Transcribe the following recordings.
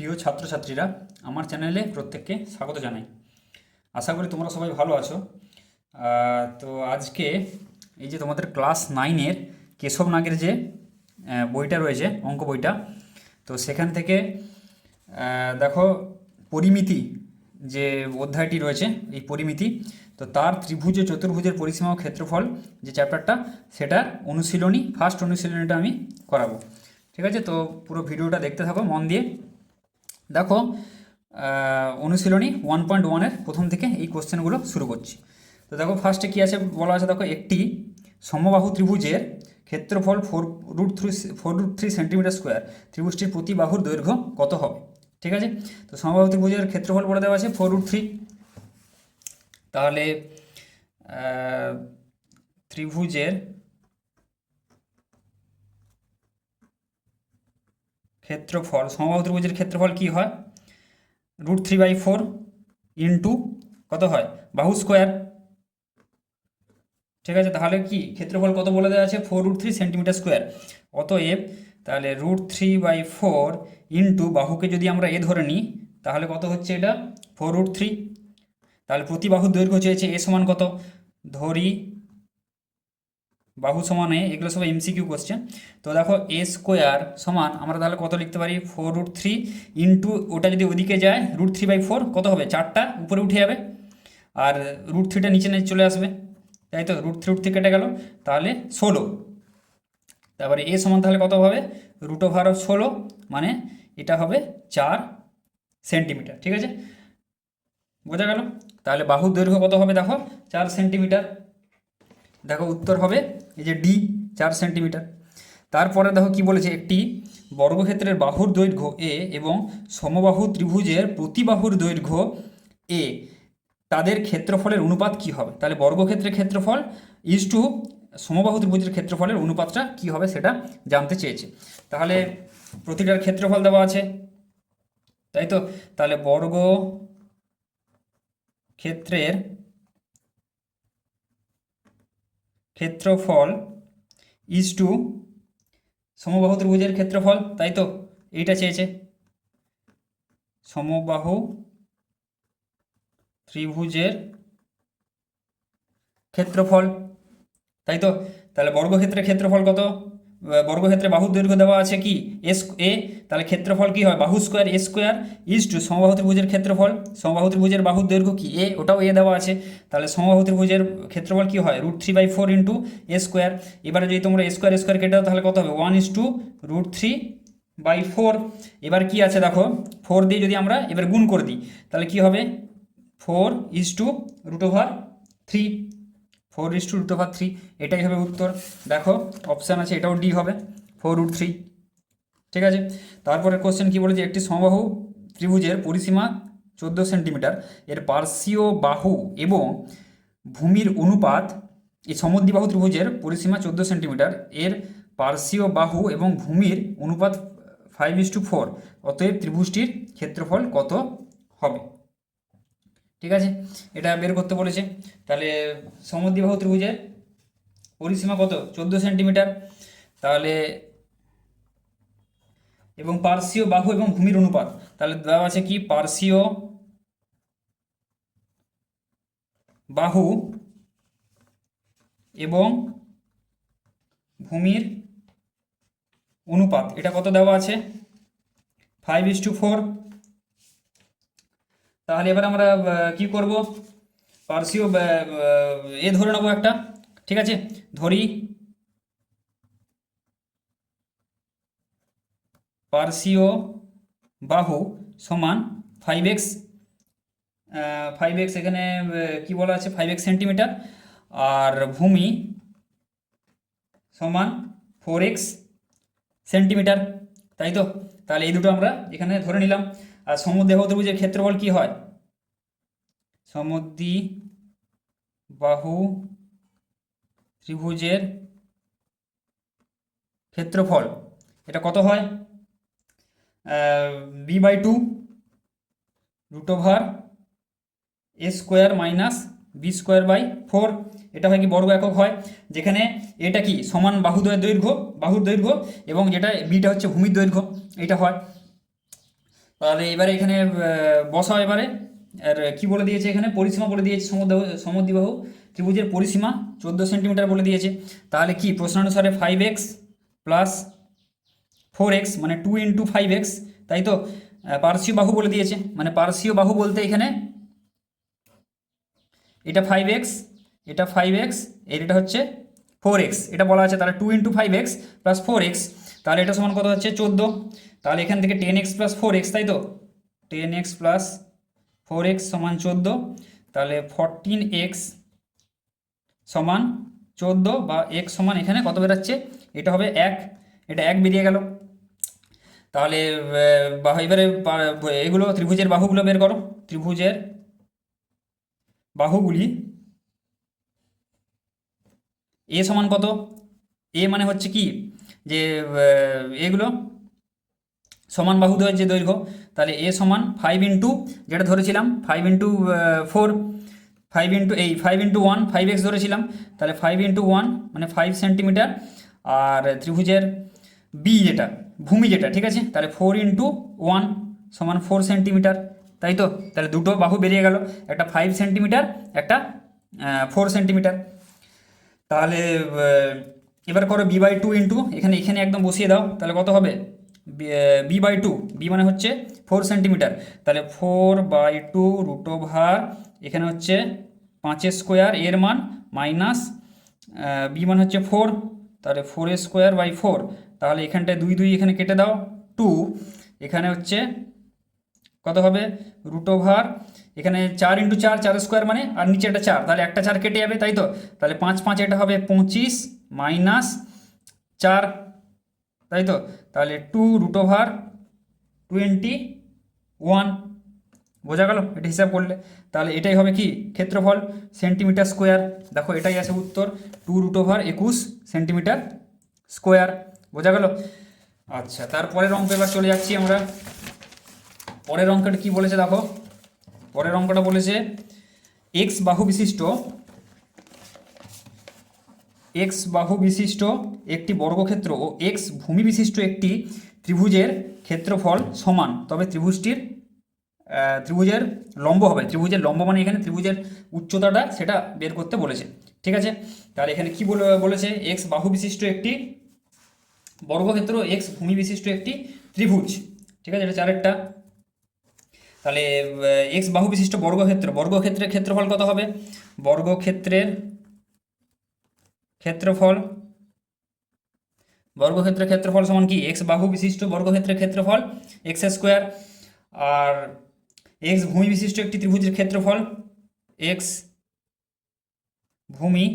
প্রিয় ছাত্রছাত্রীরা, আমার চ্যানেলে প্রত্যেককে স্বাগত জানাই। আশা করি তোমরা সবাই ভালো আছো। তো আজকে এই যে তোমাদের ক্লাস নাইনের কেশব নাগের যে বইটা রয়েছে, অঙ্ক বইটা, তো সেখান থেকে দেখো পরিমিতি যে অধ্যায়টি রয়েছে, এই পরিমিতি, তো তার ত্রিভুজ ও চতুর্ভুজের পরিসীমা ও ক্ষেত্রফল যে চ্যাপ্টারটা সেটার অনুশীলনী ফার্স্ট অনুশীলনীটা আমি করাবো। ঠিক আছে? তো পুরো ভিডিওটা দেখতে থাকো, মন দিয়ে। দেখো অনুশীলনী ওয়ান পয়েন্ট ওয়ানের প্রথম থেকে এই কোশ্চেনগুলো শুরু করছি। তো দেখো ফার্স্টে কী আছে বলা আছে? দেখো, একটি সমবাহু ত্রিভুজের ক্ষেত্রফল four root three four root three centimetre square ত্রিভুজটির প্রতি বাহুর দৈর্ঘ্য কত হবে? ঠিক আছে? তো সমবাহু ত্রিভুজের ক্ষেত্রফল বলে দেওয়া আছে ফোর রুট থ্রি তাহলে ত্রিভুজের ক্ষেত্রফল, সমবাহু ত্রিভুজের ক্ষেত্রফল কি হয়? Root three by four into কত হয়? বাহু স্কোয়ার। ঠিক আছে, তাহলে কি? ক্ষেত্রফল কত বলে দেওয়া আছে? Four root three centimetre square. অতএব, তাহলে root three by four into বাহুকে যদি আমরা এ ধরে নিই, তাহলে কত হচ্ছে এটা? Four root three. তাহলে প্রতি বাহুর দৈর্ঘ্য চেয়েছে এ সমান কত? ধরি বাহু সমান এ এগুলো সব এমসিকিউ কোশ্চেন তো দেখো এ স্কোয়ার সমান আমরা তাহলে কত লিখতে পারি? ফোর রুট থ্রি ইন্টু ওটা যদি ওদিকে যায় রুট থ্রি বাই ফোর কত হবে? চারটা উপরে উঠে যাবে। আর রুট থ্রিটা নিচে নিচে চলে আসবে। তাই তো? রুট থ্রি রুট থ্রি কেটে গেল। তাহলে ষোলো। তারপরে এ সমান তাহলে কত হবে? রুট ওভার ষোলো মানে এটা হবে চার সেন্টিমিটার ঠিক আছে? বোঝা গেল? তাহলে বাহুর দৈর্ঘ্য কত হবে দেখো? চার সেন্টিমিটার দেখো উত্তর হবে এই যে ডি, চার সেন্টিমিটার। তারপরে দেখো কি বলেছে একটি, বর্গক্ষেত্রের বাহুর দৈর্ঘ্য এ এবং সমবাহু ত্রিভুজের প্রতি বাহুর দৈর্ঘ্য এ, তাদের ক্ষেত্রফলের অনুপাত কি হবে? তাহলে বর্গক্ষেত্রের ক্ষেত্রফল ইজ টু সমবাহু ত্রিভুজের ক্ষেত্রফলের অনুপাতটা কি হবে সেটা জানতে চেয়েছে। তাহলে প্রতিটার ক্ষেত্রফল দেওয়া আছে। তাই তো? তাহলে বর্গ ক্ষেত্রের ক্ষেত্রফল ইজ টু সমবাহু ত্রিভুজের ক্ষেত্রফল, তাই তো? এইটা চেয়েছে। সমবাহু ত্রিভুজের ক্ষেত্রফল, তাই তো? তাহলে বর্গক্ষেত্রের ক্ষেত্রফল কত? বর্গক্ষেত্রে বাহুর দৈর্ঘ্য দেওয়া আছে কি? এস এ তাহলে ক্ষেত্রফল কি হয়? বাহু square A square is to সমবাহু ত্রিভুজের ক্ষেত্রফল। সমবাহু ত্রিভুজের বাহুর দৈর্ঘ্য কি? এ ওটাও এ দেওয়া আছে। তাহলে সমবাহু ত্রিভুজের ক্ষেত্রফল কি হয়? Root three by four into A square এবারে যদি তোমরা এ স্কোয়ার স্কোয়ার কেটে দাও, তাহলে কত হবে? One is to root three by four এবার কি আছে দেখো? ফোর দিয়ে যদি আমরা এবার গুণ করে দিই, তাহলে কি হবে? Four is to root over three four is to root over three এটাই হবে উত্তর। দেখো অপশান আছে, এটাও ডি হবে ফোর রুট থ্রি ঠিক আছে? তারপরে কোশ্চেন কি বলেছে? একটি সমবাহু ত্রিভুজের পরিসীমা চোদ্দ সেন্টিমিটার, এর পার্শ্বীয় বাহু এবং ভূমির অনুপাত এই সমদ্বিবাহু ত্রিভুজের পরিসীমা চোদ্দ সেন্টিমিটার, এর পার্শ্বীয় বাহু এবং ভূমির অনুপাত ফাইভ ইস টু ফোর অতএব ত্রিভুজটির ক্ষেত্রফল কত হবে? ঠিক আছে? এটা বের করতে বলেছে। তাহলে সমদ্বিবাহু ত্রিভুজের পরিসীমা কত? চোদ্দ সেন্টিমিটার। তাহলে এবং পার্শ্বীয় বাহু এবং ভূমির অনুপাত। তাহলে দেওয়া আছে কি? পার্শ্বীয় বাহু এবং ভূমির অনুপাত। এটা কত দেওয়া আছে? ফাইভ ইস টু ফোর তাহলে এবার আমরা কি করব? পার্সিও এ ধরে নেব একটা, ঠিক আছে? ধরি। পার্সিও বাহু সমান ফাইভ এক্স ফাইভ এক্স এখানে কি বলা আছে? ফাইভ এক্স সেন্টিমিটার আর ভূমি সমান ফোর এক্স সেন্টিমিটার তাই তো? তাহলে এই দুটো আমরা এখানে ধরে নিলাম। আর সমুদ্দেহ ত্রিভুজের ক্ষেত্রফল কি হয়? সমুদ্রি বাহু ত্রিভুজের ক্ষেত্রফল। এটা কত হয়? B by two root over A square minus B square by four এটা হয় কি বর্গ একক হয়, যেখানে এটা কি সমান বাহুদ্বয়ের দৈর্ঘ্য, বাহুর দৈর্ঘ্য এবং যেটা বিটা হচ্ছে ভূমির দৈর্ঘ্য, এটা হয়। তাহলে এবারে এখানে বসাও এবারে। আর কি বলে দিয়েছে এখানে? পরিসীমা বলে দিয়েছে সমদ্বিবাহু ত্রিভুজের পরিসীমা চোদ্দ সেন্টিমিটার বলে দিয়েছে। তাহলে কি? প্রশ্নানুসারে five X plus four X মানে টু ইন্টু ফাইভ এক্স তাই তো? পার্শ্বীয় বাহু বলে দিয়েছে। মানে পার্শ্বীয় বাহু বলতে এখানে এটা ফাইভ এক্স এটা ফাইভ এক্সের এটা হচ্ছে ফোর এক্স এটা বলা আছে, তাহলে two into five X plus four X তাহলে এটা সমান কত হচ্ছে চোদ্দ। তাহলে এখান থেকে ten X plus four X, তাই তো? Ten X plus four X সমান চোদ্দ। তাহলে ফরটিন এক্স সমান চোদ্দ বা এক্স সমান এখানে কত বেরাচ্ছে? এটা হবে এক। এটা এক বেরিয়ে গেল। তাহলে বাহু, এবারে এগুলো ত্রিভুজের বাহুগুলো বের করো। ত্রিভুজের বাহুগুলি এ সমান কত? এ মানে হচ্ছে কি? যে এগুলো সমান বাহু দেওয়ার যে দৈর্ঘ্য, তাহলে এ সমান ফাইভ ইন্টু যেটা ধরেছিলাম five into four five into এই five into one five X ধরেছিলাম, তাহলে ফাইভ ইন্টু ওয়ান মানে ফাইভ সেন্টিমিটার আর ত্রিভুজের বি যেটা, ভূমি যেটা, ঠিক আছে? তাহলে ফোর ইন্টু ওয়ান সমান ফোর সেন্টিমিটার তাই তো? তাহলে দুটো বাহু বেরিয়ে গেল, একটা ফাইভ সেন্টিমিটার একটা ফোর সেন্টিমিটার তাহলে এবার করো বি বাই টু ইন্টু এখানে এখানে একদম বসিয়ে দাও, তাহলে কত হবে? বি বাই টু বি মানে হচ্ছে ফোর সেন্টিমিটার তাহলে four by two root over এখানে হচ্ছে পাঁচের স্কোয়ার এর মান মাইনাস বি মানে হচ্ছে ফোর তাহলে ফোর স্কোয়ার বাই ফোর তাহলে এখানটায় দুই দুই এখানে কেটে দাও টু এখানে হচ্ছে কত হবে? রুট ওভার এখানে চার ইন্টু চার চার স্কোয়ার মানে আর নিচে একটা চার। তাহলে একটা চার কেটে যাবে, তাই তো? তাহলে পাঁচ পাঁচ এটা হবে পঁচিশ মাইনাস চার, তাই তো? তাহলে two root over twenty one বোঝা গেল? এটা হিসাব করলে। তাহলে এটাই হবে কি? ক্ষেত্রফল সেন্টিমিটার স্কোয়ার দেখো, এটাই আছে উত্তর। টু রুট ওভার একুশ সেন্টিমিটার স্কোয়ার বোঝা গেল? আচ্ছা তারপরের অঙ্ক এবার চলে যাচ্ছি আমরা। পরের অঙ্কটা কি বলেছে দেখো? পরের অঙ্কটা বলেছে এক্স বাহু বিশিষ্ট এক্স বাহু বিশিষ্ট একটি বর্গক্ষেত্র ও এক্স ভূমি বিশিষ্ট একটি ত্রিভুজের ক্ষেত্রফল সমান। তবে ত্রিভুজটির ত্রিভুজের লম্ব হবে। ত্রিভুজের লম্ব মানে এখানে ত্রিভুজের উচ্চতাটা সেটা বের করতে বলেছে। ঠিক আছে? তাহলে এখানে কি বলে, বলেছে? এক্স বাহু বিশিষ্ট একটি বর্গক্ষেত্র এক্স ভূমি বিশিষ্ট একটি ত্রিভুজ। ঠিক আছে? এটা চারেরটা। তাহলে এক্স বাহু বিশিষ্ট বর্গক্ষেত্র, বর্গক্ষেত্রের ক্ষেত্রফল কত হবে? বর্গক্ষেত্রের ক্ষেত্রফল, বর্গক্ষেত্রের ক্ষেত্রফল সমান কি? এক্স বাহু বিশিষ্ট বর্গক্ষেত্রের ক্ষেত্রফল এক্স স্কোয়ার আর এক্স ভূমি বিশিষ্ট একটি ত্রিভুজের ক্ষেত্রফল এক্স ভূমি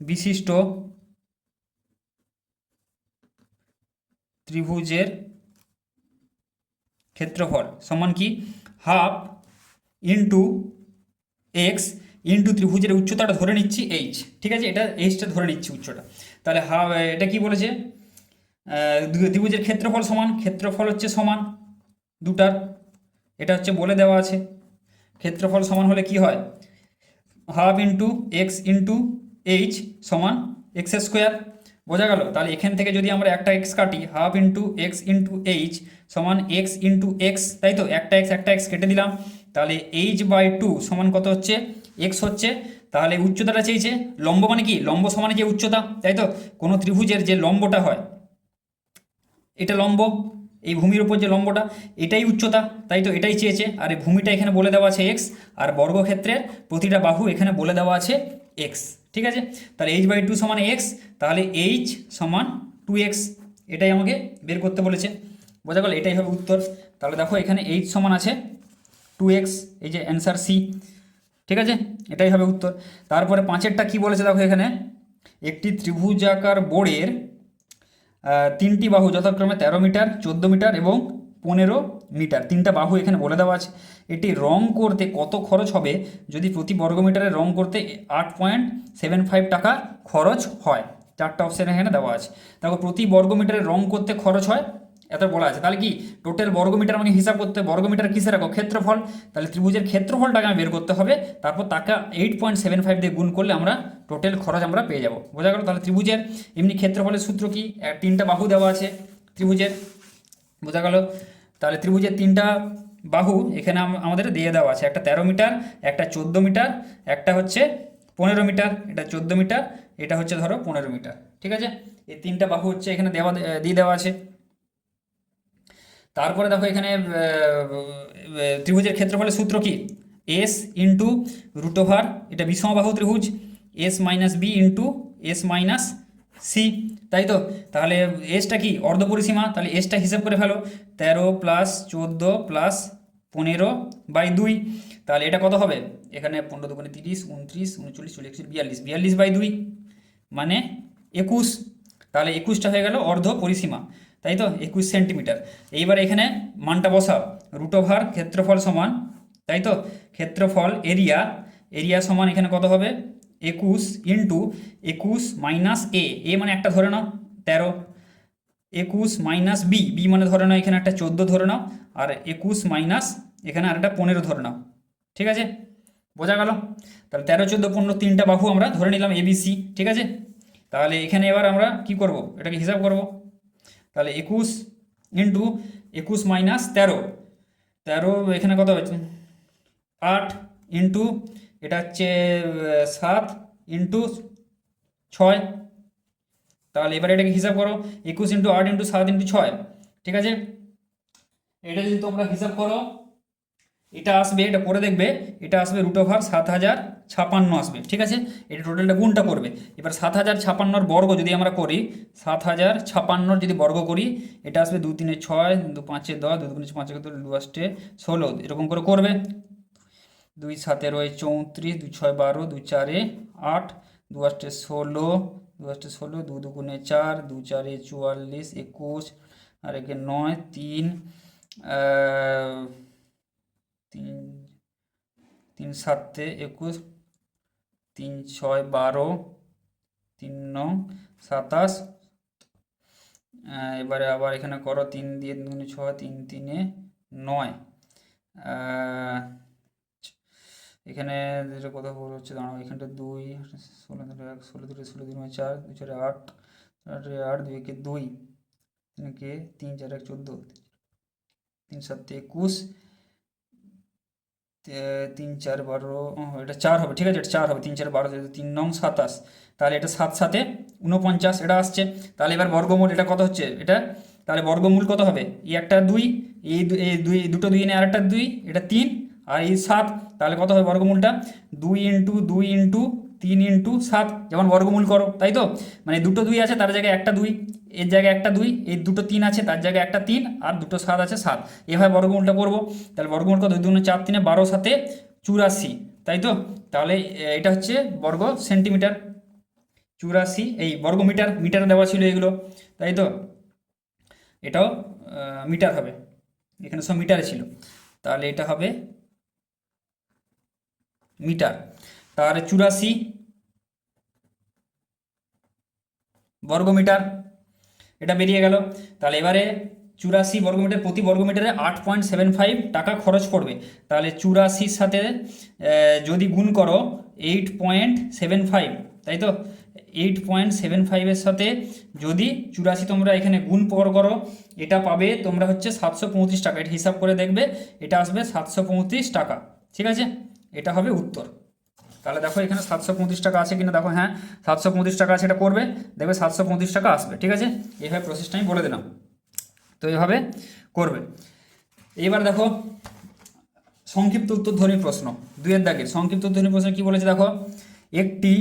বিশিষ্ট ত্রিভুজের ক্ষেত্রফল সমান কি? হাফ ইন্টু এক্স ইন্টু ত্রিভুজের উচ্চতাটা ধরে নিচ্ছি এইচ ঠিক আছে? এটা এইচটা ধরে নিচ্ছি উচ্চটা। তাহলে হা, এটা কি বলেছে? ত্রিভুজের ক্ষেত্রফল সমান, ক্ষেত্রফল হচ্ছে সমান দুটার। এটা হচ্ছে বলে দেওয়া আছে। ক্ষেত্রফল সমান হলে কি হয়? Half into X into H সমান এক্স স্কোয়ার। বোঝা গেল? তাহলে এখান থেকে যদি আমরা একটা এক্স কাটি, half into X into H সমান এক্স ইন্টু এক্স, তাই তো? একটা এক্স একটা এক্স কেটে দিলাম। তাহলে এইচ বাই টু সমান কত হচ্ছে? এক্স হচ্ছে, তাহলে উচ্চতাটা চেয়েছে লম্ব মানে কি? লম্ব সমানে যে উচ্চতা, তাই তো? কোনো ত্রিভুজের যে লম্বটা হয়, এটা লম্ব, এই ভূমির উপর যে লম্বটা, এটাই উচ্চতা, তাই তো? এটাই চেয়েছে। আর এই ভূমিটা এখানে বলে দেওয়া আছে এক্স আর বর্গক্ষেত্রের প্রতিটা বাহু এখানে বলে দেওয়া আছে এক্স ঠিক আছে? তাহলে এইচ বাই টু সমান এক্স তাহলে এইচ সমান টু এক্স এটাই আমাকে বের করতে বলেছে। বোঝা গেল? এটাই হবে উত্তর। তাহলে দেখো, এখানে এইচ সমান আছে টু এক্স এই যে অ্যান্সার সি ঠিক আছে? এটাই হবে উত্তর। তারপরে পাঁচেরটা কি বলেছে দেখো এখানে? একটি ত্রিভুজাকার বোর্ডের তিনটি বাহু যথাক্রমে তেরো মিটার, চোদ্দ মিটার এবং পনেরো মিটার। তিনটা বাহু এখানে বলে দেওয়া আছে। এটি রং করতে কত খরচ হবে? যদি প্রতি বর্গমিটারে রং করতে আট পয়েন্ট সেভেন ফাইভ টাকা খরচ হয়। চারটা অপশান এখানে দেওয়া আছে। দেখো, প্রতি বর্গমিটারে রং করতে খরচ হয় এত বলা আছে। তাহলে কি? টোটাল বর্গমিটার আমাকে হিসাব করতে। বর্গমিটার কিসে রাখো ক্ষেত্রফল। তাহলে ত্রিভুজের ক্ষেত্রফলটাকে আমি বের করতে হবে। তারপর তাকে এইট পয়েন্ট সেভেন ফাইভ দিয়ে গুণ করলে আমরা টোটাল খরচ আমরা পেয়ে যাব। বোঝা গেল? তাহলে ত্রিভুজের এমনি ক্ষেত্রফলের সূত্র কি? তিনটা বাহু দেওয়া আছে ত্রিভুজের। বোঝা গেল? তাহলে ত্রিভুজের তিনটা বাহু এখানে আমাদের দিয়ে দেওয়া আছে। একটা তেরো মিটার, একটা চোদ্দ মিটার, একটা হচ্ছে পনেরো মিটার, এটা চোদ্দ মিটার, এটা হচ্ছে ধরো পনেরো মিটার। ঠিক আছে? এই তিনটা বাহু হচ্ছে এখানে দেওয়া দিয়ে দেওয়া আছে। তারপরে দেখো এখানে ত্রিভুজের ক্ষেত্রফলের সূত্র কি? এস ইন্টু রুট ওভার এটা বিষমবাহু ত্রিভুজ। S minus B into S minus C তাই তো? তাহলে এসটা কি? অর্ধপরিসীমা তাহলে এসটা হিসাব করে ফেলো। তেরো প্লাস চোদ্দ প্লাস পনেরো বাই দুই। তাহলে এটা কত হবে? এখানে পনেরো দুগুণে তিরিশ উনত্রিশ উনচল্লিশ চল্লিশ একচল্লিশ, বিয়াল্লিশ। বিয়াল্লিশ বাই দুই মানে একুশ। তাহলে একুশটা হয়ে গেল অর্ধ পরিসীমা। তাই তো? একুশ সেন্টিমিটার। এইবার এখানে মানটা বসাও। রুট ওভার ক্ষেত্রফল সমান, তাই তো? ক্ষেত্রফল এরিয়া এরিয়া সমান এখানে কত হবে? একুশ ইন্টু একুশ মাইনাস এ। এ মানে একটা ধরে নাও, তেরো। একুশ মাইনাস বি। বি মানে ধরে নাও, এখানে একটা চোদ্দ ধরে নাও। আর একুশ মাইনাস এখানে আরেকটা পনেরো ধরে নাও। ঠিক আছে? বোঝা গেল? তাহলে তেরো, চোদ্দ, পনেরো তিনটা বাহু আমরা ধরে নিলাম এবিসি ঠিক আছে? তাহলে এখানে এবার আমরা কি করব? এটাকে হিসাব করব। তাহলে একুশ ইন্টু একুশ মাইনাস তেরো। তেরো এখানে কত হচ্ছে? আট ইন্টু, এটা হচ্ছে সাত ইন্টু ছয়। তাহলে এবার এটাকে হিসাব করো, একুশ ইন্টু আট ইন্টু সাত ইন্টু ছয়, ঠিক আছে? এটা যদি তোমরা হিসাব করো, এটা আসবে, এটা করে দেখবে, এটা আসবে রুট ওভার সাত হাজার ছাপান্ন আসবে, ঠিক আছে? এটা টোটালটা গুণটা করবে। এবার সাত হাজার ছাপান্নর বর্গ যদি আমরা করি, সাত হাজার ছাপান্নর যদি বর্গ করি, এটা আসবে দু তিনে ছয়, দু পাঁচে দশ, দু তিনে পাঁচে কত দু আষ্টে ষোলো, এরকম করে করবে। দুই সাতে রয়ে চৌত্রিশ, দুই ছয় বারো, দুই চারে আট, দু আষ্টে ষোলো, দু আষ্টে ষোলো, দু দুগুণে চার, দু চারে চুয়াল্লিশ, একুশ, আর একে নয়, তিন তিন তিন সাতে একুশ তিন ছয় বারো, তিন নং সাতাশ। এবারে আবার এখানে করো তিন দিয়ে দুগুণে ছয়, তিন তিনে নয়। এখানে যেটা কথা বলা হচ্ছে, দাঁড়াও, এখানটা দুই, ষোলো দুটো এক, ষোলো, দুটো, ষোলো দুই নয়, চার, দুই, চারে আট চারে আট, দুই, একে দুই, তিন একে তিন, চার, এক, চোদ্দ, তিন, সাত একুশ তিন, চার, বারো এটা চার হবে, ঠিক আছে, এটা চার হবে, তিন, চার, বারো, যেহেতু তিন, নং, সাতাশ। তাহলে এটা সাত, সাতে উনপঞ্চাশ এটা আসছে। তাহলে এবার বর্গমূল, এটা কত হচ্ছে? এটা? তাহলে বর্গমূল কত হবে? এই একটা দুই, এই এই দুই দুটো দুই এনে আর একটা দুই, এটা তিন, আর এই সাত, তাহলে কত হবে বর্গমূলটা? দুই ইন্টু দুই ইন্টু তিন ইন্টু সাত, যেমন বর্গমূল করো, তাই তো? মানে দুটো দুই আছে, তার জায়গায় একটা দুই, এর জায়গায় একটা দুই, এই দুটো তিন আছে, তার জায়গায় একটা তিন, আর দুটো সাত আছে, সাত। এভাবে বর্গমূলটা করব। তাহলে বর্গমূল কত? দুগুণে চার তিনে বারো সাতে চুরাশি, তাই তো? তাহলে এটা হচ্ছে বর্গ সেন্টিমিটার। চুরাশি, এই বর্গ মিটার মিটার দেওয়া ছিল এগুলো, তাই তো? এটাও মিটার হবে। এখানে সব মিটারে ছিল। তাহলে এটা হবে মিটার। তাহলে চুরাশি বর্গমিটার, এটা বেরিয়ে গেল। তাহলে এবারে চুরাশি বর্গমিটার, প্রতি বর্গমিটারে আট পয়েন্ট সেভেন ফাইভ টাকা খরচ পড়বে। তাহলে চুরাশির সাথে যদি গুণ করো, এইট পয়েন্ট সেভেন ফাইভ, তাই তো? এইট পয়েন্ট সেভেন ফাইভের সাথে যদি চুরাশি তোমরা এখানে গুণ পর করো, এটা পাবে তোমরা হচ্ছে সাতশো পঁয়ত্রিশ টাকা। এটা হিসাব করে দেখবে, এটা আসবে সাতশো পঁয়ত্রিশ টাকা। ঠিক আছে? এটা হবে উত্তর। তাহলে দেখো এখানে সাতশো পঁয়ত্রিশ টাকা আছে কিনা? দেখো হ্যাঁ সাতশো পঁয়ত্রিশ টাকা আছে, এটা করবে, দেখবে সাতশো পঁয়ত্রিশ টাকা আসবে, ঠিক আছে? এইভাবে প্রসেসটা আমি বলে দিলাম। তো এইভাবে করবে। এইবার দেখো, সংক্ষিপ্ত উত্তরধ্বনি প্রশ্ন দুয়ের দাগের সংক্ষিপ্ত উত্তরধ্বনি প্রশ্ন কি বলেছে দেখো? একটি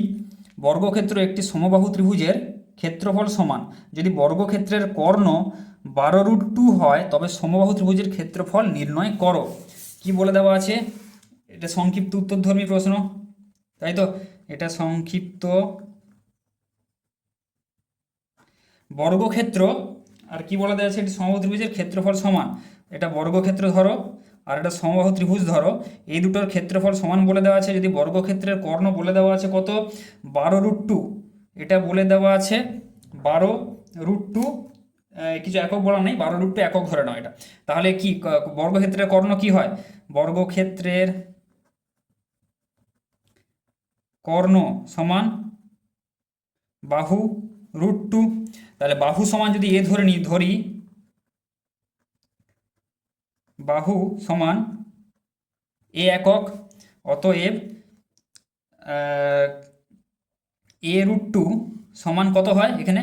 বর্গক্ষেত্র একটি সমবাহু ত্রিভুজের ক্ষেত্রফল সমান। যদি বর্গক্ষেত্রের কর্ণ বারো রুট টু হয়, তবে সমবাহু ত্রিভুজের ক্ষেত্রফল নির্ণয় করো। কি বলে দেওয়া আছে? এটা সংক্ষিপ্ত উত্তরধর্মী প্রশ্ন। তাই তো? এটা সংক্ষিপ্ত বর্গক্ষেত্র, আর কি বলা দেওয়া আছে একটি সমবাহু ত্রিভুজের ক্ষেত্রফল সমান? এটা বর্গক্ষেত্র ধরো, আর এটা সমবাহু ত্রিভুজ ধরো। এই দুটোর ক্ষেত্রফল সমান বলে দেওয়া আছে, যদি বর্গক্ষেত্রের কর্ণ বলে দেওয়া আছে কত? বারো রুট টু। এটা বলে দেওয়া আছে বারো রুট টু কিছু একক বলা নেই, বারো রুট টু একক ধরে নাও এটা। তাহলে কি, বর্গক্ষেত্রের কর্ণ কি হয়? বর্গক্ষেত্রের কর্ণ সমান বাহু রুট টু তাহলে বাহু সমান যদি এ ধরে নিই ধরি, বাহু সমান এ একক, অতএব এ রুট টু সমান কত হয় এখানে?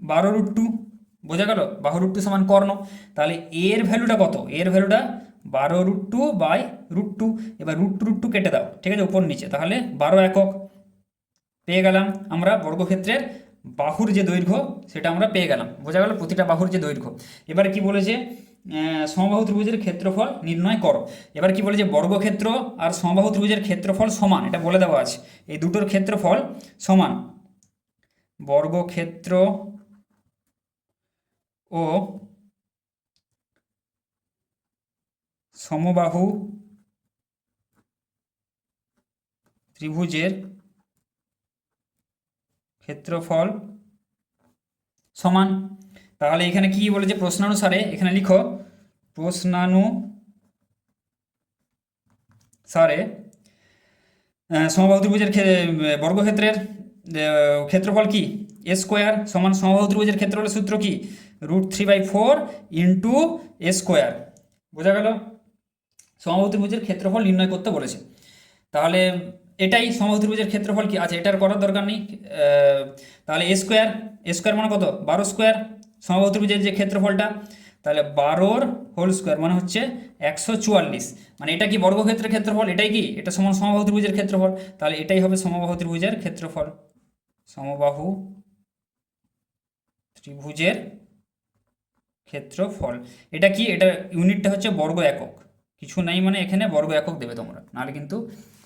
বারো রুট টু বোঝা গেল? বারো রুট টু সমান কর্ণ। তাহলে এর ভ্যালুটা কত? এর ভ্যালুটা বারো root two by root two এবার রুট টু রুট টু কেটে দাও। ঠিক আছে, উপর নিচে। তাহলে বারো একক পেয়ে গেলাম আমরা বর্গক্ষেত্রের বাহুর যে দৈর্ঘ্য, সেটা আমরা পেয়ে গেলাম। বোঝা গেল প্রতিটা বাহুর যে দৈর্ঘ্য। এবার কি বলেছে সমবাহু ত্রিভুজের ক্ষেত্রফল নির্ণয় করো। এবার কি বলেছে, বর্গক্ষেত্র আর সমবাহু ত্রিভুজের ক্ষেত্রফল সমান। এটা বলে দেওয়া আছে। এই দুটোর ক্ষেত্রফল সমান। বর্গক্ষেত্র ও সমবাহু ত্রিভুজের ক্ষেত্রফল সমান। তাহলে এখানে কি বলেছে? প্রশ্নানুসারে এখানে লিখো প্রশ্নানু সারে আহ, সমবাহু ত্রিভুজের বর্গক্ষেত্রের ক্ষেত্রফল কি? এ স্কোয়ার সমান সমবাহু ত্রিভুজের ক্ষেত্রফলের সূত্র কি? Root three by four into A square. বোঝা গেল? সমবাহু ত্রিভুজের ক্ষেত্রফল নির্ণয় করতে বলেছে। তাহলে এটাই সমবাহু ত্রিভুজের ক্ষেত্রফল কি? আছে এটার করার দরকার নেই। তাহলে এ স্কোয়ার এ স্কোয়ার মানে কত? বারো স্কোয়ার সমবাহু ত্রিভুজের যে ক্ষেত্রফলটা, তাহলে বারোর হোল স্কোয়ার মানে হচ্ছে একশো চুয়াল্লিশ। মানে এটা কি বর্গক্ষেত্রের ক্ষেত্রফল? এটাই কি? এটা সমান সমবাহু ত্রিভুজের ক্ষেত্রফল। তাহলে এটাই হবে সমবাহু ত্রিভুজের ক্ষেত্রফল। সমবাহু ত্রিভুজের ক্ষেত্রফল। এটা কি? এটা ইউনিটটা হচ্ছে বর্গ একক। কিছু নাই মানে এখানে বর্গ একক দেবে তোমরা। নাহলে কিন্তু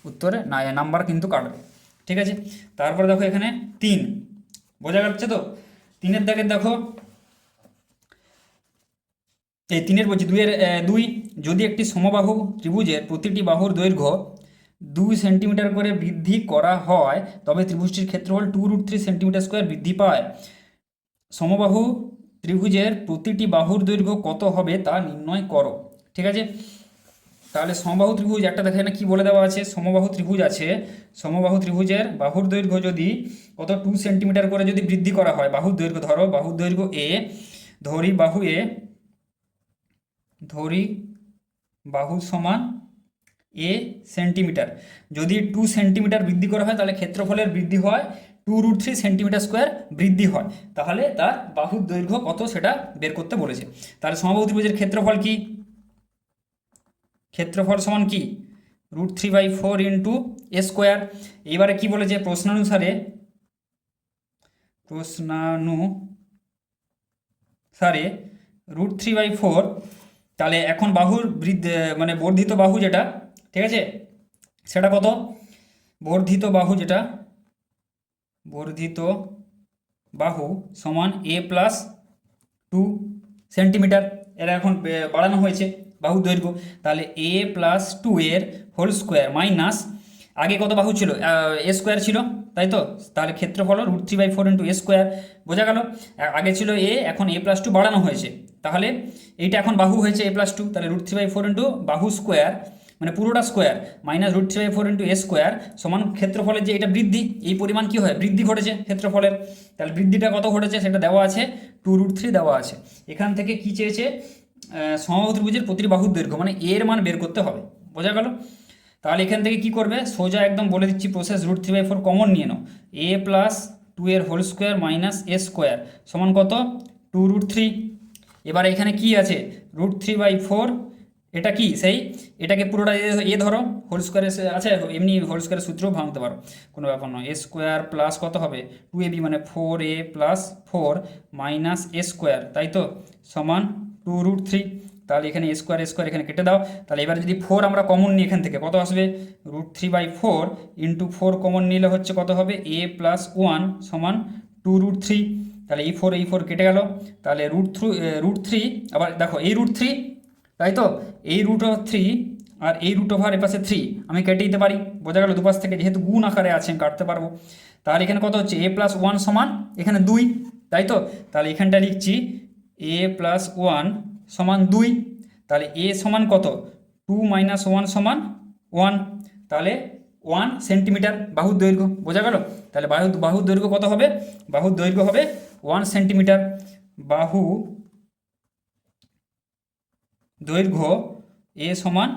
উত্তরে না নাম্বার কিন্তু কাটবে। ঠিক আছে? তারপরে দেখো এখানে তিন। বোঝা যাচ্ছে তো? তিনের দাগের দেখো, এই তিনের বলছি, দুইয়ের দুই। যদি একটি সমবাহু ত্রিভুজের প্রতিটি বাহুর দৈর্ঘ্য দুই সেন্টিমিটার করে বৃদ্ধি করা হয়, তবে ত্রিভুজটির ক্ষেত্রফল two root three centimetre square বৃদ্ধি পায়। সমবাহু ত্রিভুজের প্রতিটি বাহুর দৈর্ঘ্য কত হবে তা নির্ণয় করো। ঠিক আছে? তাহলে সমবাহু ত্রিভুজ একটা দেখে না কি বলে দেওয়া আছে? সমবাহু ত্রিভুজ আছে। সমবাহু ত্রিভুজের বাহুর দৈর্ঘ্য যদি কত? টু সেন্টিমিটার করে যদি বৃদ্ধি করা হয়, বাহুর দৈর্ঘ্য ধরো, বাহুর দৈর্ঘ্য এ ধরি বাহু এ ধরি বাহু সমান এ সেন্টিমিটার যদি টু সেন্টিমিটার বৃদ্ধি করা হয়, তাহলে ক্ষেত্রফলের বৃদ্ধি হয় two root three centimetre square বৃদ্ধি হয়। তাহলে তার বাহুর দৈর্ঘ্য কত? সেটা বের করতে বলেছে। তাহলে সমবাহু ত্রিভুজের ক্ষেত্রফল কি? ক্ষেত্রফল সমান কি? Root three by four into A square. এইবারে কি বলেছে? প্রশ্নানুসারে প্রশ্নানুসারে রুট থ্রি বাই ফোর, তাহলে এখন বাহুর বৃদ্ধি মানে বর্ধিত বাহু যেটা, ঠিক আছে? সেটা কত? বর্ধিত বাহু যেটা, বর্ধিত বাহু সমান এ প্লাস টু সেন্টিমিটার। এরা এখন বাড়ানো হয়েছে। বাহু দৈর্ঘ্য, তাহলে এ প্লাস টু এর হোল স্কোয়ার মাইনাস আগে কত বাহু ছিল? এ স্কোয়ার ছিল, তাই তো? তাহলে ক্ষেত্রফল root three by four into A square বোঝা গেল? আগে ছিল এ এখন এ প্লাস টু বাড়ানো হয়েছে। তাহলে এইটা এখন বাহু হয়েছে এ প্লাস টু তাহলে root three by four into বাহু স্কোয়ার মানে পুরোটা square minus root three by four into A square সমান ক্ষেত্রফলের যে এটা বৃদ্ধি, এই পরিমাণ কী হয়? বৃদ্ধি ঘটেছে ক্ষেত্রফলের। তাহলে বৃদ্ধিটা কত ঘটেছে? সেটা দেওয়া আছে টু রুট থ্রি দেওয়া আছে। এখান থেকে কী চেয়েছে? সমবাহু প্রতিটি বাহুর দৈর্ঘ্য মানে এর মান বের করতে হবে। বোঝা গেল? তাহলে এখান থেকে কি করবে? সোজা একদম বলে দিচ্ছি process root three by four common নিয়ে নাও। এ প্লাস টু এর whole square minus A square সমান কত? টু রুট থ্রি এবার এখানে কি আছে? রুট থ্রি বাই ফোর এটা কি? সেই, এটাকে পুরোটা এ- এ ধরো। হোল স্কোয়ারে আছে, এমনি হোল স্কোয়ারের সূত্রও ভাঙতে পারো। কোনো ব্যাপার নয়। এ স্কোয়ার প্লাস কত হবে? টু এ বি মানে four A plus four minus A square তাই তো? সমান টু রুট থ্রি তাহলে এখানে স্কোয়ার স্কোয়ার এখানে কেটে দাও। তাহলে এবার যদি ফোর আমরা কমন নিই এখান থেকে, কত আসবে? Root three by four into four common নিলে হচ্ছে কত হবে? এ প্লাস ওয়ান সমান টু রুট থ্রি তাহলে এই ফোর এই ফোর কেটে গেল। তাহলে রুট থ্রু রুট থ্রি আবার দেখো এই রুট থ্রি তাই তো? এই রুট থ্রি আর এই রুট ওভার এপাশে থ্রি আমি কেটে দিতে পারি। বোঝা গেল দুপাশ থেকে, যেহেতু গুণ আকারে আছে, আমি কাটতে পারব। তাহলে এখানে কত হচ্ছে? এ প্লাস ওয়ান সমান এখানে দুই, তাই তো? তাহলে এখানটা লিখছি এ প্লাস ওয়ান সমান দুই, তাহলে এ সমান কত? টু মাইনাস ওয়ান সমান ওয়ান তাহলে ওয়ান সেন্টিমিটার বাহুর দৈর্ঘ্য, বোঝা গেল? তাহলে বাহু, বাহুর দৈর্ঘ্য কত হবে? বাহুর দৈর্ঘ্য হবে ওয়ান সেন্টিমিটার বাহু দৈর্ঘ্য এ সমান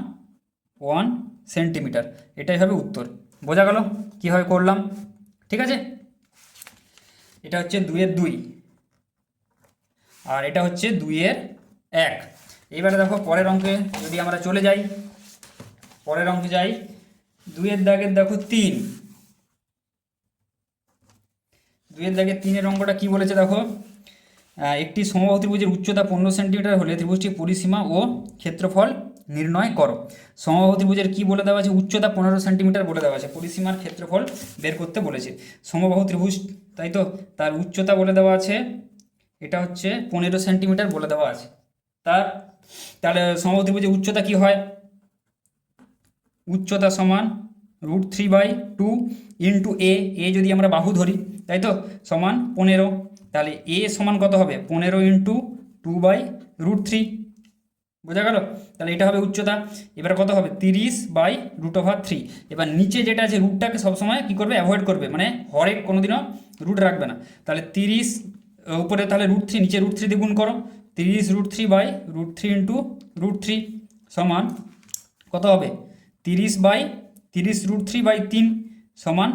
ওয়ান সেন্টিমিটার এটাই হবে উত্তর। বোঝা গেল? কীভাবে করলাম? ঠিক আছে? এটা হচ্ছে দুইয়ের দুই। আর এটা হচ্ছে দুইয়ের এক। এইবারে দেখো পরের অঙ্কে যদি আমরা চলে যাই, পরের অঙ্কে যাই, দুইয়ের দাগের দেখো তিন। দুইয়ের দাগের তিনের অঙ্কটা কি বলেছে দেখো? একটি সমবাহু ত্রিভুজের উচ্চতা পনেরো সেন্টিমিটার হলে ত্রিভুজটির পরিসীমা ও ক্ষেত্রফল নির্ণয় করো। সমবাহু ত্রিভুজের কি বলে দেওয়া আছে? উচ্চতা পনেরো সেন্টিমিটার বলে দেওয়া আছে। পরিসীমার ক্ষেত্রফল বের করতে বলেছে। সমবাহু ত্রিভুজ, তাই তো? তার উচ্চতা বলে দেওয়া আছে এটা হচ্ছে পনেরো সেন্টিমিটার বলে দেওয়া আছে। তার, তাহলে সমবাহু ত্রিভুজের উচ্চতা কি হয়? উচ্চতা সমান root three by two into A A যদি আমরা বাহু ধরি, তাই তো? সমান পনেরো। তাহলে এ সমান কত হবে? পনেরো into two by root three বোঝা গেল? তাহলে এটা হবে উচ্চতা। এবার কত হবে? তিরিশ বাই রুট ওভার থ্রি এবার নিচে যেটা আছে রুটটাকে সবসময় কী করবে? অ্যাভয়েড করবে। মানে হরেক কোনোদিনও রুট রাখবে না। তাহলে তিরিশ উপরে তাহলে রুট থ্রি নিচে রুট থ্রি দিয়ে গুণ করো। তিরিশ root three by root three into root three সমান কত হবে? তিরিশ বাই তিরিশ রুট থ্রি বাই তিন সমান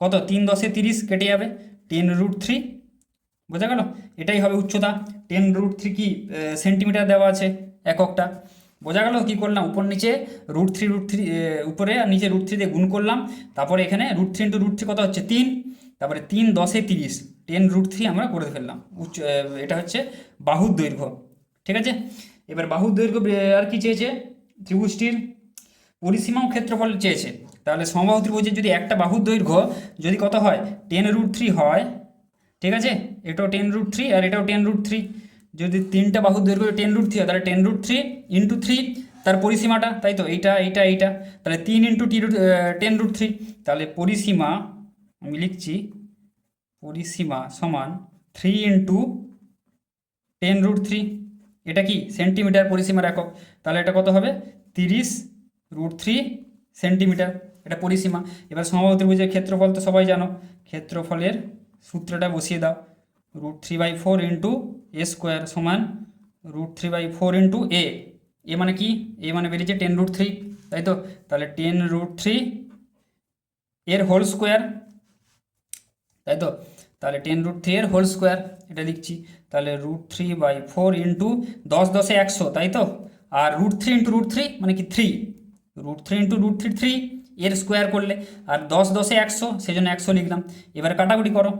কত? তিন দশে তিরিশ কেটে যাবে। টেন রুট থ্রি বোঝা গেল? এটাই হবে উচ্চতা। টেন রুট থ্রি কি সেন্টিমিটার দেওয়া আছে এককটা। বোঝা গেল কী করলাম? উপর নিচে রুট থ্রি রুট থ্রি উপরে আর নিচে রুট থ্রি দিয়ে গুণ করলাম। তারপরে এখানে root three into root three কত হচ্ছে? তিন। তারপরে তিন দশে তিরিশ টেন রুট থ্রি আমরা করে ফেললাম। উচ্চ এটা হচ্ছে বাহুর দৈর্ঘ্য, ঠিক আছে? এবার বাহুর দৈর্ঘ্য আর কি চেয়েছে? ত্রিভুজটির পরিসীমা ও ক্ষেত্রফল চেয়েছে। তাহলে সমবাহু ত্রিভুজের যদি একটা বাহুর দৈর্ঘ্য যদি কত হয়? টেন রুট থ্রি হয়, ঠিক আছে? এটাও টেন রুট থ্রি আর এটাও টেন রুট থ্রি যদি তিনটা বাহুর দৈর্ঘ্য টেন রুট থ্রি হয় তাহলে ten root three into three তার পরিসীমাটা, তাই তো? এইটা এইটা এইটা। তাহলে তিন ইন্টু টি রুট টেন রুট থ্রি তাহলে পরিসীমা আমি লিখছি পরিসীমা সমান three into ten root three এটা কি সেন্টিমিটার পরিসীমার একক? তাহলে এটা কত হবে? তিরিশ রুট থ্রি সেন্টিমিটার এটা পরিসীমা। এবার সমবাহু ত্রিভুজের ক্ষেত্রফল তো সবাই জানো। ক্ষেত্রফলের সূত্রটা বসিয়ে দাও। Root three by four into A square সমান root three by four into A A মানে কি? এ মানে বেরিয়েছে টেন রুট থ্রি তাই তো? তাহলে টেন রুট থ্রি এর হোল স্কোয়ার তাই তো? তাহলে টেন রুট থ্রি এর হোল স্কোয়ার এটা লিখছি। তাহলে root three by four into দশ দশে একশো, তাই তো? আর root three into root three মানে কি three root three into root three three এর স্কোয়ার করলে। আর দশ দশে একশো সেই জন্য একশো লিখলাম। এবার কাটাকুটি করো।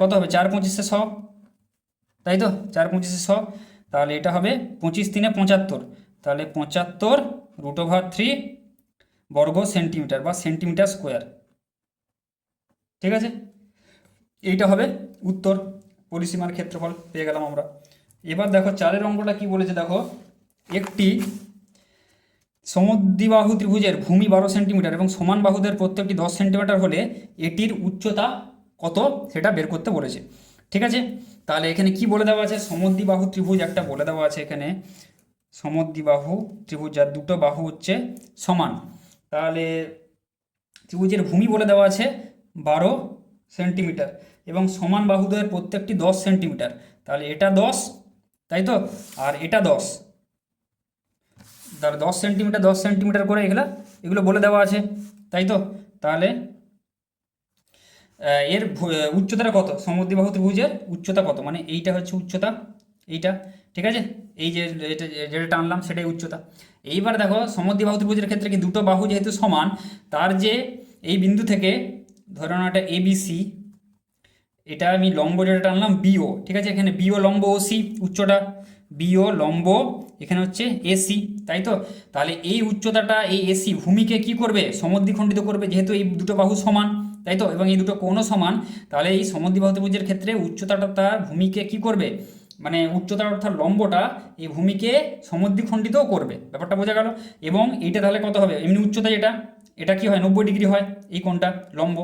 কত হবে? চার পঁচিশে শ তাই তো? চার পঁচিশে শ তাহলে এটা হবে পঁচিশ তিনে পঁচাত্তর। তাহলে পঁচাত্তর রুট ওভার থ্রি বর্গ সেন্টিমিটার বা সেন্টিমিটার স্কোয়ার ঠিক আছে? এইটা হবে উত্তর পরিসীমার ক্ষেত্রফল, পেয়ে গেলাম আমরা। এবার দেখো চারের অঙ্কটা কি বলেছে দেখো? একটি সমদ্বিবাহু ত্রিভুজের ভূমি বারো সেন্টিমিটার এবং সমান বাহুদের প্রত্যেকটি দশ সেন্টিমিটার হলে এটির উচ্চতা কত সেটা বের করতে বলেছে। ঠিক আছে? তাহলে এখানে কি বলে দেওয়া আছে? সমদ্বিবাহু ত্রিভুজ একটা বলে দেওয়া আছে এখানে। সমদ্বিবাহু ত্রিভুজ যার দুটো বাহু হচ্ছে সমান। তাহলে ত্রিভুজের ভূমি বলে দেওয়া আছে বারো সেন্টিমিটার। এবং সমান বাহুদের প্রত্যেকটি দশ সেন্টিমিটার। তাহলে এটা দশ, তাই তো? আর এটা দশ। তাহলে দশ সেন্টিমিটার দশ সেন্টিমিটার করে এগুলো এগুলো বলে দেওয়া আছে, তাই তো? তাহলে এর উচ্চতাটা কত? সমদ্বিবাহু ত্রিভুজের উচ্চতা কত? মানে এইটা হচ্ছে উচ্চতা, এইটা, ঠিক আছে? এই যে, যেটা টানলাম সেটাই উচ্চতা। এইবার দেখো সমদ্বিবাহু ত্রিভুজের ক্ষেত্রে কি দুটো বাহু যেহেতু সমান, তার যে এই বিন্দু থেকে, ধরো এটা এবিসি এটা আমি লম্ব যেটা টানলাম বিও, ঠিক আছে? এখানে বিও, লম্ব, ও, সি, উচ্চটা। বিও, লম্ব, এখানে হচ্ছে এসি তাই তো? তাহলে এই উচ্চতাটা, এই এসি ভূমিকে কি করবে? সমদ্বিখণ্ডিত করবে, যেহেতু এই দুটো বাহু সমান, তাই তো? এবং এই দুটো কোণও সমান, তাহলে এই সমদ্বিবাহু ত্রিভুজের ক্ষেত্রে উচ্চতাটা তার ভূমিকে কি করবে? মানে উচ্চতা অর্থাৎ লম্বটা এই ভূমিকে সমদ্বিখণ্ডিতও করবে, ব্যাপারটা বোঝা গেল? এবং এইটা তাহলে কত হবে? এমনি উচ্চতা যেটা, এটা কি হয়? নব্বই ডিগ্রি হয় এই কোণটা, লম্ব,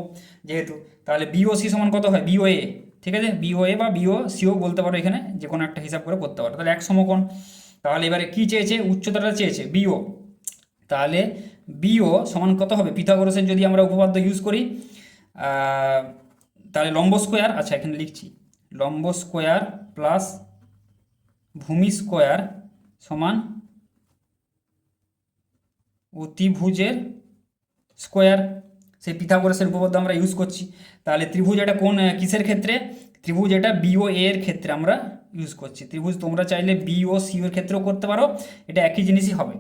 যেহেতু। তাহলে বিওসি সমান কত হয়? বিও এ ঠিক আছে? বিও এ বা বিও সিও বলতে পারো এখানে, যে কোনো একটা হিসাব করে করতে পারো। তাহলে এক সমকোণ। তাহলে এবারে কি চেয়েছে? উচ্চতাটা চেয়েছে বিও তাহলে বিও সমান কত হবে? পিথাগোরাসের যদি আমরা উপপাদ্য ইউজ করি তাহলে লম্ব স্কোয়ার আচ্ছা এখানে লিখছি। লম্ব স্কোয়ার প্লাস ভূমি স্কোয়ার সমান অতিভুজের স্কোয়ার সেই পিথাগোরাসের উপপাদ্য আমরা ইউজ করছি। তাহলে ত্রিভুজ এটা কোন কিসের ক্ষেত্রে? ত্রিভুজ এটা বিও এর ক্ষেত্রে আমরা ইউজ করছি। ত্রিভুজ তোমরা চাইলে বিও সি এর ক্ষেত্রেও করতে পারো, এটা একই জিনিসই হবে।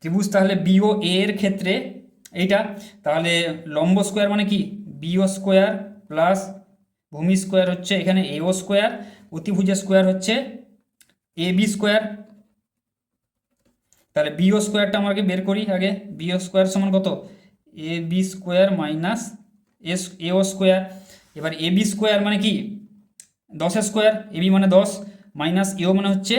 ত্রিভুজ তাহলে বিও এর ক্ষেত্রে এইটা, তাহলে লম্ব স্কোয়ার মানে কি? বিও স্কোয়ার প্লাস ভূমি স্কোয়ার হচ্ছে এখানে এও স্কোয়ার অতিভুজের স্কোয়ার হচ্ছে এ বি স্কোয়ার তাহলে বিও স্কোয়ারটা আমাকে বের করি, আগে বিও স্কোয়ার সমান কত? A B square minus S AO square এবার এ বি স্কোয়ার মানে কি? দশের স্কোয়ার এ বি মানে দশ মাইনাস এও মানে হচ্ছে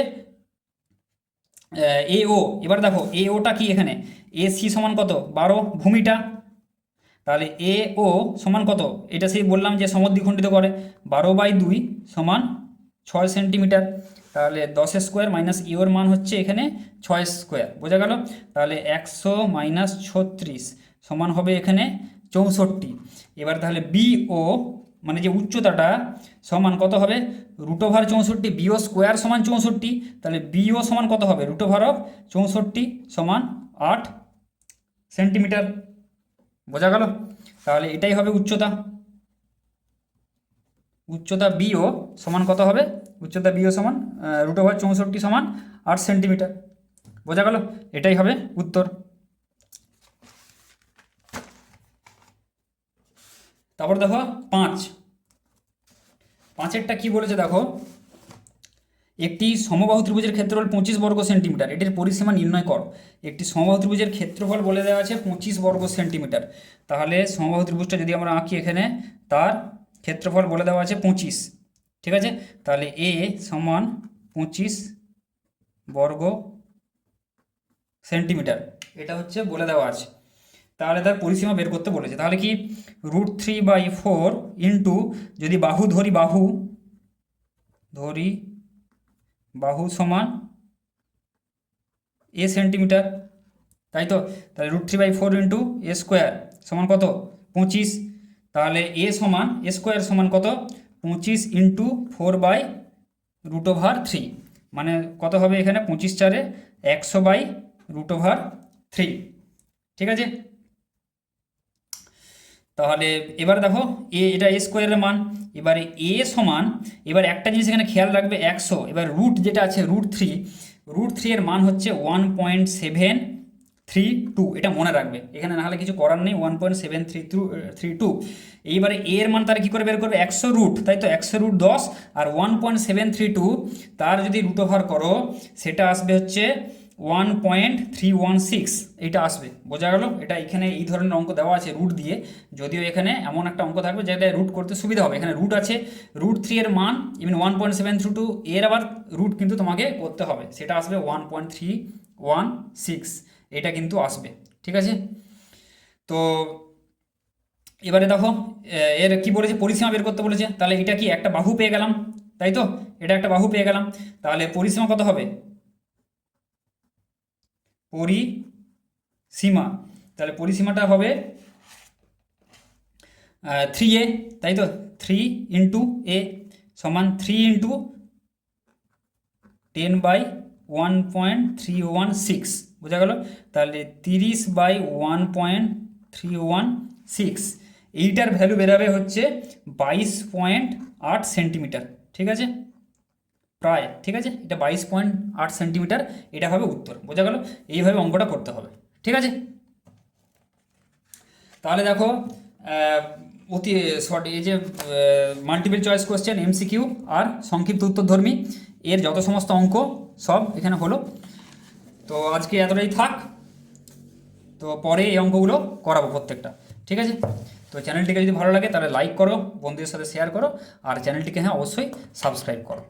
এ ও এবার দেখো এ ওটা কি এখানে? এ সি সমান কত? বারো ভূমিটা। তাহলে এ ও সমান কত? এটা সেই বললাম যে সমদ্বিখণ্ডিত করে। বারো বাই দুই সমান ছয় সেন্টিমিটার। তাহলে দশের স্কোয়ার মাইনাস ইওর মান হচ্ছে এখানে ছয় স্কোয়ার বোঝা গেল? তাহলে একশো মাইনাস ছত্রিশ। সমান হবে এখানে চৌষট্টি। এবার তাহলে বি ও মানে যে উচ্চতাটা, সমান কত হবে? রুট ওভার চৌষট্টি বিও স্কোয়ার সমান চৌষট্টি। তাহলে বিও সমান কত হবে? রুট ওভার অফ চৌষট্টি সমান আট সেন্টিমিটার বোঝা গেল? তাহলে এটাই হবে উচ্চতা। উচ্চতা বিও সমান কত হবে? উচ্চতা বিও সমান রুট ওভার চৌষট্টি সমান আট সেন্টিমিটার বোঝা গেল? এটাই হবে উত্তর। তারপর দেখো পাঁচ। পাঁচেরটা কি বলেছে দেখো? একটি সমবাহু ত্রিভুজের ক্ষেত্রফল পঁচিশ বর্গ সেন্টিমিটার। এটির পরিসীমা নির্ণয় কর। একটি সমবাহু ত্রিভুজের ক্ষেত্রফল বলে দেওয়া আছে পঁচিশ বর্গ সেন্টিমিটার। তাহলে সমবাহু ত্রিভুজটা যদি আমরা আঁকি এখানে, তার ক্ষেত্রফল বলে দেওয়া আছে পঁচিশ। ঠিক আছে? তাহলে এ সমান পঁচিশ বর্গ সেন্টিমিটার। এটা হচ্ছে বলে দেওয়া আছে। তাহলে তার পরিসীমা বের করতে বলেছে। তাহলে কি root three by four into যদি বাহু ধরি বাহু ধরি বাহু সমান এ সেন্টিমিটার তাই তো? তাহলে root three by four into A square সমান কত? পঁচিশ। তাহলে এ সমান এ স্কোয়ার সমান কত? পঁচিশ into four by root over three মানে কত হবে এখানে? পঁচিশ চারে একশো বাই রুট ওভার থ্রি ঠিক আছে? তাহলে এবার দেখো, এ এটা এ স্কোয়ারের মান, এবারে এ সমান, এবার একটা জিনিস এখানে খেয়াল রাখবে একশো, এবার রুট যেটা আছে রুট থ্রি রুট থ্রি এর মান হচ্ছে one point seven three two এটা মনে রাখবে। এখানে নাহলে কিছু করার নেই one point seven three two three two এইবারে এর মান তারা কী করে বের করবে? একশো রুট তাই তো? একশো রুট দশ আর one point seven three two তার যদি রুট ওভার করো, সেটা আসবে হচ্ছে one point three one six এইটা আসবে। বোঝা গেল? এটা এখানে এই ধরনের অঙ্ক দেওয়া আছে রুট দিয়ে। যদিও এখানে এমন একটা অঙ্ক থাকবে যেটা রুট করতে সুবিধা হবে। এখানে রুট আছে রুট থ্রি এর মান even one point seven three two এর আবার রুট কিন্তু তোমাকে করতে হবে। সেটা আসবে one point three one six এটা কিন্তু আসবে। ঠিক আছে? তো এবারে দেখো এর কি বলেছে? পরিসীমা বের করতে বলেছে। তাহলে এটা কি একটা বাহু পেয়ে গেলাম? তাই তো? এটা একটা বাহু পেয়ে গেলাম। তাহলে পরিসীমা কত হবে? পরিসীমা। তাহলে পরিসীমাটা হবে থ্রি এ তাই তো? থ্রি ইন্টু এ সমান three into ten by one point three one six বোঝা গেল? তাহলে তিরিশ by one point three one six এইটার ভ্যালু বেরাবে হচ্ছে বাইশ পয়েন্ট আট সেন্টিমিটার ঠিক আছে? প্রায়, ঠিক আছে? এটা বাইশ পয়েন্ট আট সেন্টিমিটার, এটা হবে উত্তর, বোঝা গেল? এইভাবে অঙ্কটা করতে হবে, ঠিক আছে? তাহলে দেখো অতি শর্ট এই যে মাল্টিপল চয়েস কোশ্চেন এমসিকিউ আর সংক্ষিপ্ত উত্তরধর্মী, এর যত সমস্ত অঙ্ক সব এখানে হলো। তো আজকে এতটাই থাক। তো পরে এই অঙ্কগুলো করাবো প্রত্যেকটা, ঠিক আছে? তো চ্যানেলটিকে যদি ভালো লাগে, তাহলে লাইক করো, বন্ধুদের সাথে শেয়ার করো, আর চ্যানেলটিকে হ্যাঁ অবশ্যই সাবস্ক্রাইব করো।